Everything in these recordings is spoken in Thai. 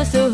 esto su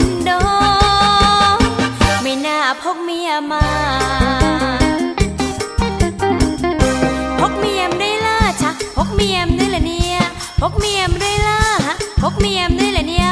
นดองไม่น่าพกเมียมาพกเมียมด้วยล่ะชะพกเมียมด้วยละเนี่ยพกเมียมด้วยล่ะฮะพกเมียมด้วยละเนี่ย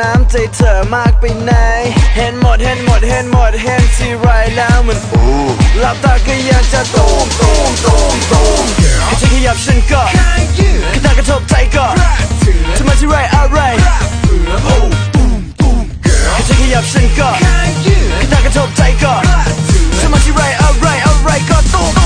น้ำใจเธอมากไปไหน เห็นหมดเห็นหมดเห็นหมดเห็นทีไรแล้วมันอูหลับตาก็ยังจะตูมตูมตูมตูมแค่ฉันขยับฉันก็ขนาดกระทบใจก็ทำไมที่ไรอะไรโอ้ตูมตูมแค่ฉันขยับฉันก็ขนาดกระทบใจก็ทำไมที่ไรอะไรอะไรก็ตูม